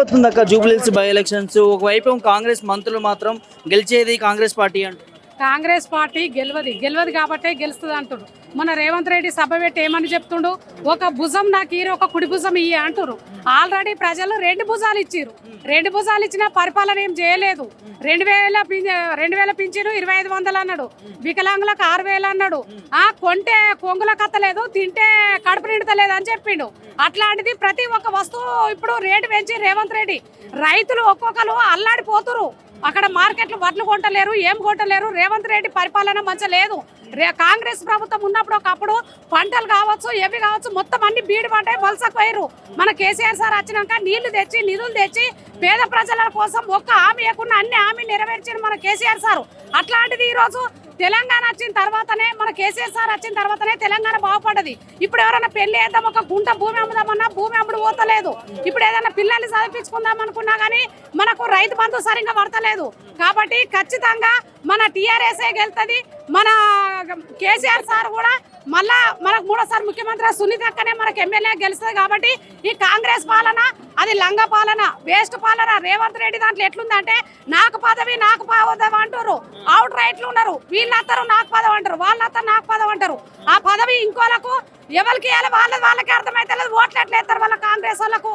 అవుతుంది by elections. ఒకవైపు కాంగ్రెస్ మంత్రులు మాత్రం గెలిచేది కాంగ్రెస్ పార్టీ అంటారు కాంగ్రెస్ పార్టీ గెలవది. గెలవదు కాబట్టే గెలుస్తుంది అంటుడు మన రేవంత్ రెడ్డి సభ పెట్టి ఏమని చెప్తుండు? ఒక భుజం నాకు ఈరు ఒక కుడి భుజం ఇయ్యి అంటురు ఆల్రెడీ ప్రజలు రెండు భుజాలు ఇచ్చిర్రు. రెండు భుజాలు ఇచ్చినా పరిపాలన ఏం చేయలేదు. రెండు వేల పిం- రెండు వేల పింఛను ఇరవై ఐదు వందలు అన్నాడు. వికలాంగులకు ఆరు వేలు అన్నాడు. ఆ కొంటే కొంగుల కత్తలేదు తింటే కడుపు నిండుతలేదు అని చెప్పిండు. అట్లాంటిది ప్రతి ఒక్క వస్తువు ఇప్పుడు రేటు పెంచి రేవంత్ రెడ్డి రైతులు ఒక్కొక్కరు అల్లాడిపోతురు అక్కడ మార్కెట్లు వడ్లు కొంటలేరు ఏం కొంటలేరు రేవంత్ రెడ్డి పరిపాలన మంచి లేదు. రే కాంగ్రెస్ ప్రభుత్వం ఉన్నప్పుడు ఒకప్పుడు పంటలు కావచ్చు ఏవి కావచ్చు మొత్తం అన్ని బీడు పడ్డాయి వలసకు పోయారు మన కేసీఆర్ సార్ వచ్చినాక నీళ్ళు తెచ్చి నిధులు తెచ్చి పేద ప్రజల కోసం ఒక్క హామీ ఇవ్వకుండా అన్ని హామీ నెరవేర్చారు మన కేసీఆర్ సార్. అట్లాంటిది ఈ రోజు తెలంగాణ వచ్చిన తర్వాతనే మన కేసీఆర్ సార్ వచ్చిన తర్వాతనే తెలంగాణ బాగుపడ్డది. ఇప్పుడు ఎవరైనా పెళ్ళి వేద్దాం ఒక గుంట భూమి అమ్ముదామన్నా భూమి అమ్ముడు పోతలేదు. ఇప్పుడు ఏదైనా పిల్లల్ని చదివించుకుందాం అనుకున్నా కానీ మనకు రైతు బంధు సరిగ్గా పడతలేదు. కాబట్టి ఖచ్చితంగా మన టీఆర్ఎస్ఏ గెలుతుంది మన కేసీఆర్ సార్ కూడా మళ్ళా మనకు మూడోసారి ముఖ్యమంత్రి సునీత అక్కనే మనకు ఎమ్మెల్యే గెలుస్తుంది కాబట్టి ఈ కాంగ్రెస్ పాలన అది లంగ పాలన వేస్ట్ పాలన. రేవంత్ రెడ్డి దాంట్లో ఎట్లుందంటే నాకు పదవి నాకు పదవి అంటారు అవుట్ రైట్లు ఉన్నారు. వీళ్ళందరూ నాకు పదవి అంటారు వాళ్ళంతా నాకు పదవి అంటారు ఆ పదవి ఇంకోలకు ఎవరికి ఇవ్వాలి వాళ్ళది వాళ్ళకి అర్థమైతే లేదు ఓట్లు ఎట్లా వేస్తారు వాళ్ళ కాంగ్రెస్ వాళ్ళకు?